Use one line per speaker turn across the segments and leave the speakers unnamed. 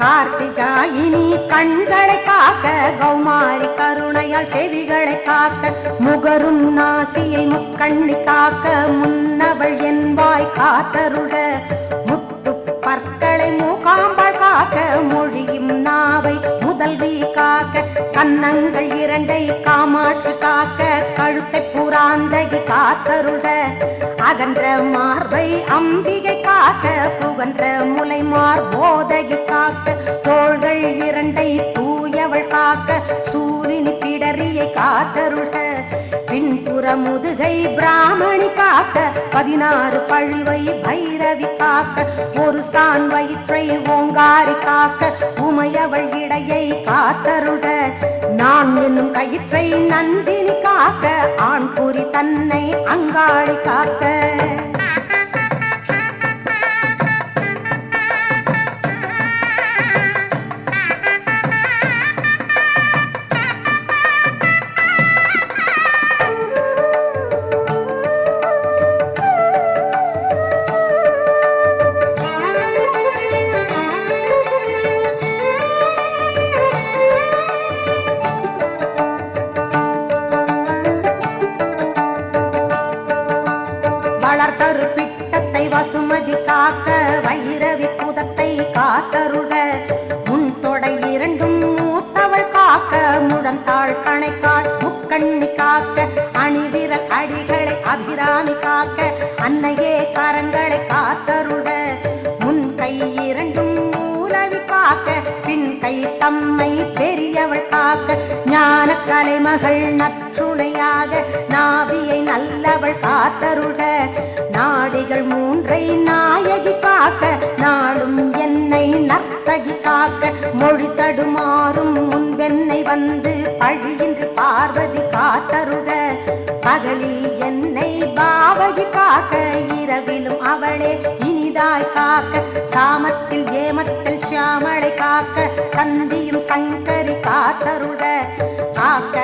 கார்த்திகாயினி கண்களை காக்க கௌமாரி கருணையால் செவிகளை காக்க முகரும் நாசியை முக்கண்ணி காக்க முன்னவள் என்பாய் காத்தருட முத்து பற்களை மூகாம்பாள் காக்க மொழியும் நாவை முதல்வி காக்க கன்னங்கள் இரண்டை காமாட்சி காக்க கழுத்தை புறாந்தகி காத்தருள. அகன்ற மார்பை அம்பிகை காக்க புகன்ற முலைமார் போதகி காக்க. தோள்கள் இரண்டை தூயவள் காக்க சூரினி பிடரியை காத்தருள. பின்புற முதுகை பிராமணி காக்க பதினாறு பழிவை பைரவி காக்க ஒரு சான் வயிற்றை ஓங்காரி காக்க உமையவள் இடையை காத்தருட நான் என்னும் கயிற்றை நந்தினி காக்க ஆண் புரி தன்னை அங்காளி காக்க. அன்னையே கரங்களை காத்தருட முன் கை இரண்டும் மூலவி காக்க பின் கை தம்மை பெரியவள் காக்க ஞான கலைமகள் நற்றுணையாக நாவியை நல்லவள் காத்தருட நாடிகள் மூன்றை நாயகி காக்க நாடும் என்னை நர்த்தகி காக்க மொழி தடுமாறும் முன்பென்னை வந்து பழியின்றி பார்வதி காத்தருட பகலில் என்னை பாவகி காக்க இரவிலும் அவளே இனிதாய் காக்க சாமத்தில் ஏமத்தில் சியாமளை காக்க சந்தியும் சங்கரி காத்தருட காக்க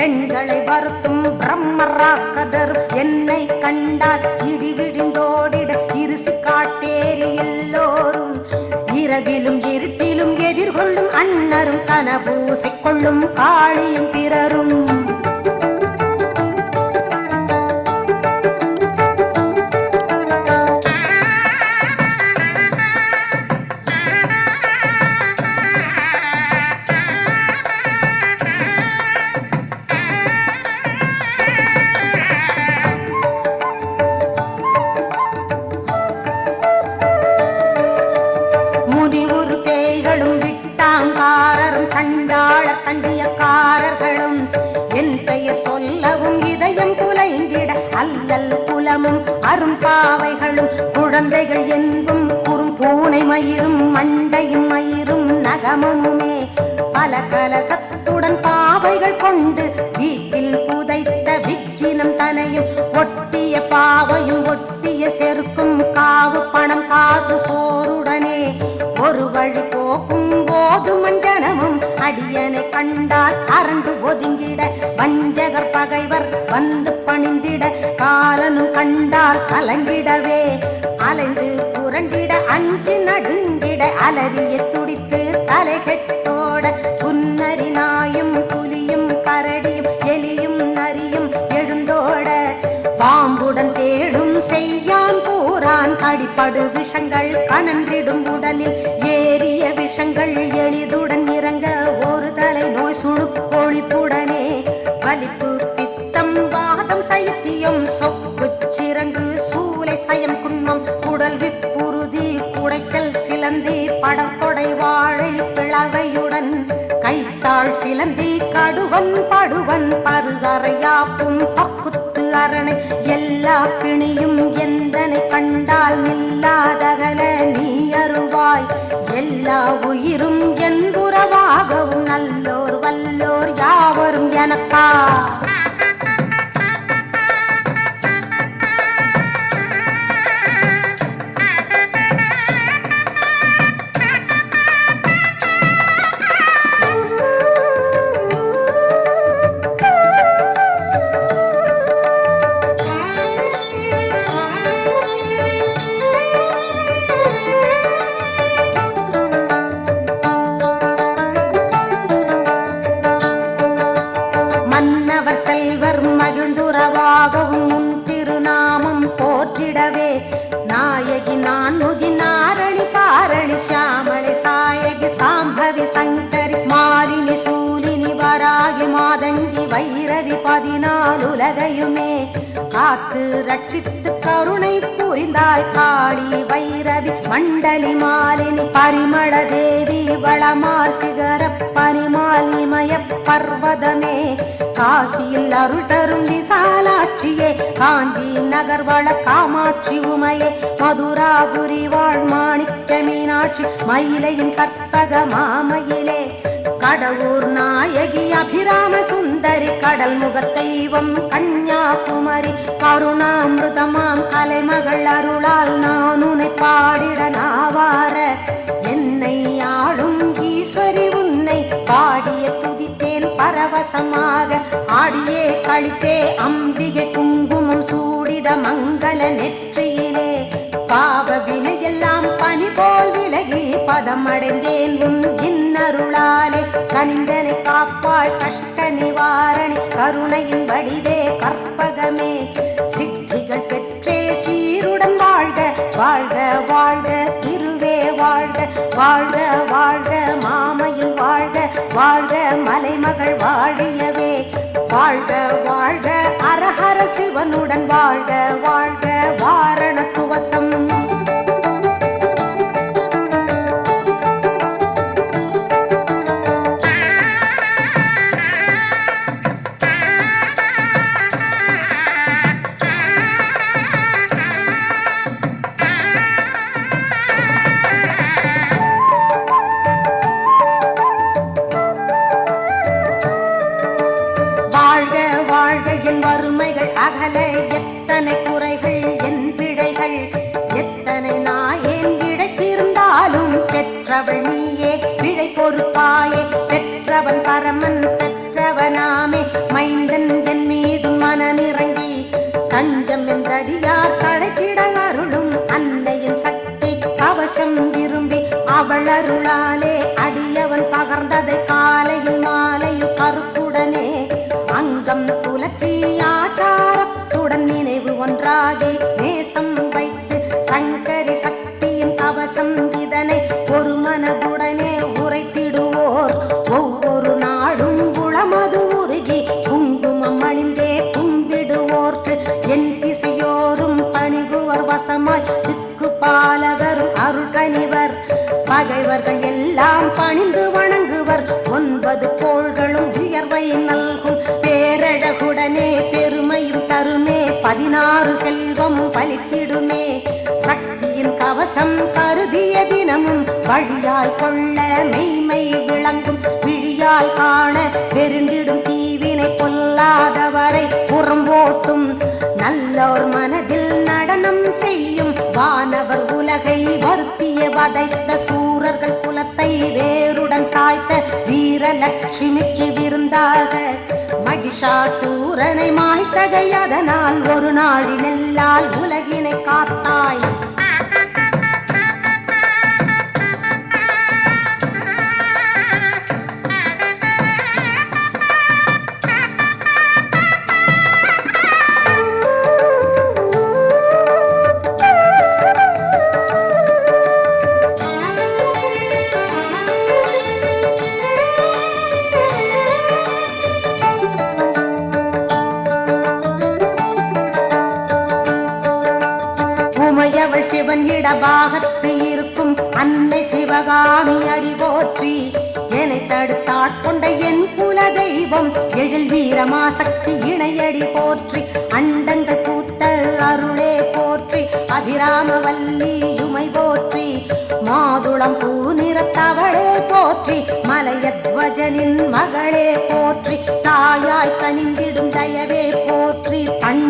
பெண்களை வருத்தும் பிரம்மராக்கதர். என்னை கண்டால் இடி விழுந்தோடிட இருசு காட்டேறி எல்லோரும். இரவிலும் இருட்டிலும் எதிர்கொள்ளும் அன்னரும் கனபூசை கொள்ளும் காளியும் பிறரும். சொல்லவும் இதயம் குலைந்திட அல்லல் குலமும் அரும்பாவைகளும் குழந்தைகள் என்பும் குறும் பூனை மயிரும் மண்டையும் மயிரும் நகமமுமே பல கலசத்துடன் பாவைகள் கொண்டு வீட்டில் புதைத்த விக்கினம் தனையும் ஒட்டிய பாவையும் ஒட்டிய செருக்கும் காவு பணம் காசு சோறுடனே ஒரு வழி போக்கும் போது மஞ்சனமும் அடியனை கண்டால் அரண்டு ஒதுங்கிட வஞ்சகர் பகைவர் வந்து பணிந்திட காலனும் கண்டால் கலங்கிடவே அலைந்து புரண்டிட அஞ்சு நடுங்கிட அலறிய துடித்து தலை கெட்டோட புன்னரி நாயும் புலியும் கரடியும் எலியும் நரியும் எழுந்தோட பாம்புடன் தேடும் செய்யான் பூரான் கடிப்படு விஷங்கள் கணன்றிடும் உடலில் ஏறிய விஷங்கள் எளிதுடன் இறங்க நோய் சுழுக்கொழிப்புடனே வலிப்பு பித்தம் வாதம் சைத்தியம் சொப்பு சிறங்கு சூலை சயம் குன்மம் குடல் விப்புறுதி குடைச்சல் சிலந்தி படற்கொடை வாழை பிளவையுடன் கைத்தாள் சிலந்தி கடுவன் படுவன் பருகறையாப்பும் பக்குத்து அரணை எல்லா பிணியும் எந்தனை கண்டால் நில்லாதகல நீ அருள்வாய் எல்லா உயிரும் என் நல்லோர் நான் முகி நாರಣಿ ಪಾರಣಿ ಶ್ಯಾಮಣಿ ಸಾಯಗಿ ಸಾಂಭವಿ ಸಂಕರಿ ಮಾಲಿನಿ சூலினி வராகி மாதங்கி வைரவி பதினாலுலகையுமே காத்து ரட்சித்து கருணை புரிந்தாய் காளி வைரவி மண்டலி மாலினி பரிமள தேவி வளமார் சிகர பனிமாலிமய பர்வதமே. காசியில் அருள் தரும் விசாலாட்சியே காஞ்சி நகர் வள காமாட்சி உமையே மதுராபுரி வாழ் மாணிக்க மீனாட்சி மயிலையின் கற்பக மாமயிலே. கடவுர் நாயகி அபிராம சுந்தரி கடல் முகத்தெய்வம் கன்யாகுமரி கருணாமிருதமாம் கலைமகள் அருளால் நான் உன்னை பாடிட நாவார. என்னை ஆளும் ஈஸ்வரி உன்னை பாடிய துதித்தே பரவசமாக ஆடியே கழித்தே அம்பிகை குங்குமம் சூடிட மங்கள நெற்றியிலே. பாவ வினையெல்லாம் பனி போல் விலகி பதம் அடைந்தேன் உன் இன்னருளாலே. கனிந்தனை காப்பாய் கஷ்ட நிவாரணி கருணையின் வடிவே கற்பகமே. சித்திகள் பெற்றே சீருடன் வாழ்க வாழ்க வாழ்க இருவே வாழ்க வாழ்க வாழ்க மாமையில் வாழ்க வாழ்க baby. பதினாறு செல்வம் பலித்திடுமே. சக்தியின் கவசம் கருதிய தினமும் வழியால் கொள்ள மெய்மை விளங்கும். விழியால் காண பெருண்டிடும் தீவினை பொல்லாதவரை புறம்போட்டும். நல்லோர் மனதில் நடனம் செய்யும் வானவர் உலகை வருத்திய வதைத்த சூரர்கள் குலத்தை வேருடன் சாய்த்த வீரலட்சுமிக்கு விருந்தாக. மகிஷாசூரனை மாய்த்தகை அதனால் ஒரு நாழினெல்லால் உலகினை காத்தாய். உமையவள் சிவன் இடபாகத்து இருக்கும் அன்னை சிவகாமி அடி போற்றி. என்னை தடுத்தாட்கொண்ட என் குல தெய்வம் எழில் வீரமாசக்தி இணையடி போற்றி. அண்டங்கள் பூத்த அருளே போற்றி அபிராமவல்லி உமை போற்றி. மாதுளம் பூ நிறத்தவளே போற்றி மலையத்வஜனின் மகளே போற்றி. தாயாய் கனிந்திடும் தயவே போற்றி. தன்